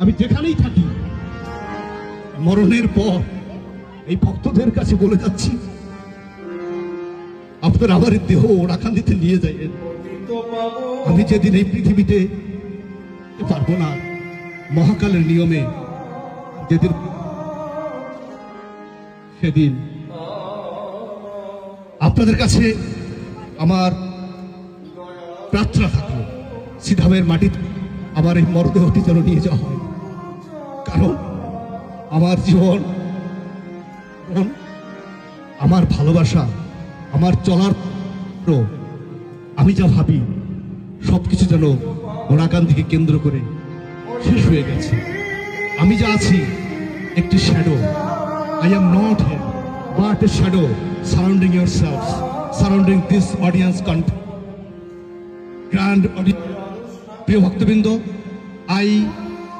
আমি যেখানেই থাকি, মরণের পর এই ভক্তদের কাছে বলে যাচ্ছি, আপনার আমার দেহ ওরাখান্দিতে নিয়ে যাইয়েন আমি যেদিন এই পৃথিবীতে পারব না, মহাকালের নিয়মে যেদিন সেদিন আপনাদের কাছে আমার প্রার্থনা থাকল, সিধামের মাটিতে আমার এই মরদেহটি যেন নিয়ে যাওয়া হয়। কারণ আমার জীবন আমার ভালোবাসা, আমার চলার আমি যা ভাবি সব কিছু যেন ওনাকান্দিকে কেন্দ্র করে শেষ হয়ে গেছে। আমি যা আছি, একটি shadow I am not head but a shadow surrounding your self surrounding this audience কন্ট grand audience প্রিয় ভক্তবৃন্দ I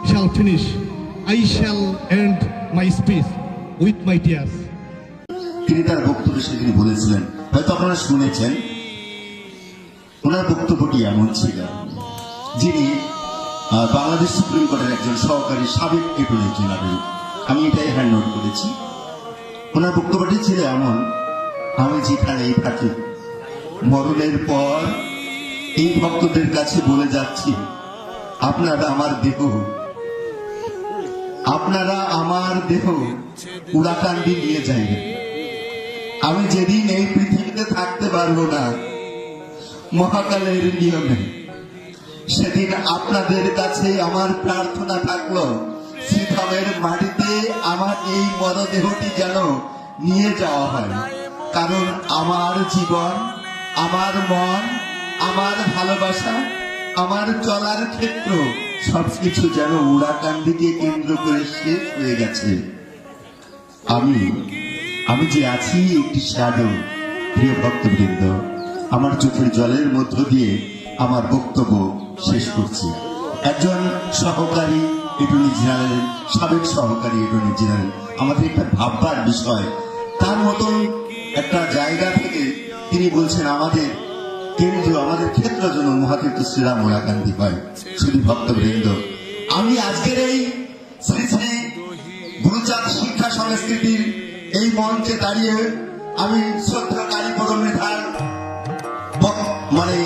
shall finish I shall end my speech with my tears তিনি তার বক্তব্য সেদিন বলেছিলেন। হয়তো আপনারা শুনেছেন, ওনার বক্তব্যটি এমন ছিল, যিনি বাংলাদেশ সুপ্রিম কোর্টের একজন সহকারী সাবেক অ্যাটর্নি জেনারেল। আমি এটাই হ্যান্ড নোট করেছি। ওনার বক্তব্যটি ছিল এমন, আমি যেখানেই থাকি, মরণের পর এই ভক্তদের কাছে বলে যাচ্ছি, আপনারা আমার দেহ আপনারা আমার দেহ উড়াকান্দি নিয়ে যাইবেন। আমি যেদিন এই পৃথিবীতে থাকতে পারব না, মহাকালের নিয়মে সেদিন আপনাদের কাছে আমার প্রার্থনা থাকল, শ্রীধামের মাটিতে আমার এই মরদেহটি যেন নিয়ে যাওয়া হয়। কারণ আমার জীবন, আমার মন, আমার ভালোবাসা, আমার চলার ক্ষেত্র সবকিছু যেন উড়াকান্দিকে কেন্দ্র করে শেষ হয়ে গেছে। আমি আমি যে আছি একটি শ্যাডো প্রিয় ভক্তবৃন্দ, আমার চোখের জলের মধ্য দিয়ে আমার বক্তব্য শেষ করছি। একজন সহকারী এটর্নি জেনারেল সাবেক সহকারী এটর্নি জেনারেল আমাদের একটা ভাববার বিষয়। তার মতন একটা জায়গা থেকে তিনি বলছেন, আমাদের কেন্দ্রীয় আমাদের ক্ষেত্র যেন মহাতীর্থ শ্রীরাম মোলাকান্তি হয় শুধু ভক্তবৃন্দ। আমি আজকের এই শ্রী শ্রী গুরুচাঁদ শিক্ষা সংস্কৃতির এই মঞ্চে দাঁড়িয়ে আমি শ্রদ্ধা কালীপদ মেধার মানে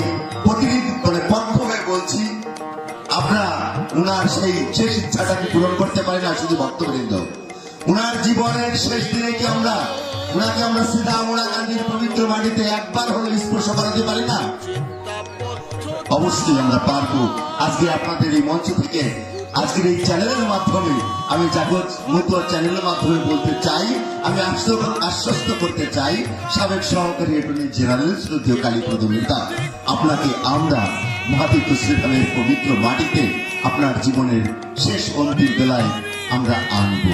প্রতিনিধি মানে পক্ষ হয়ে বলছি আমরা উনার সেই শেষ ইচ্ছাটাকে পূরণ করতে পারি না, শুধু ভক্তবৃন্দ। উনার জীবনের শেষ দিনে কি আমরা উনাকে আমরা মোড়া গান্ধীর পবিত্র মাটিতে একবার হলো স্পর্শ করাতে পারি না। অবশ্যই আমরা পারব। আজকে আপনাদের এই মঞ্চ থেকে, আজকের এই চ্যানেলের মাধ্যমে আমি জাগত মতো চ্যানেলের মাধ্যমে বলতে চাই, আমি আশ্বস্ত করতে চাই সাবেক সহকারী অ্যাটর্নি জেনারেল শ্রদ্ধেয় কালীপদ নেতা আপনাকে আমরা মহাতীর্থ শ্রীধামের পবিত্র মাটিতে আপনার জীবনের শেষ অন্তিম বেলায় আমরা আনব।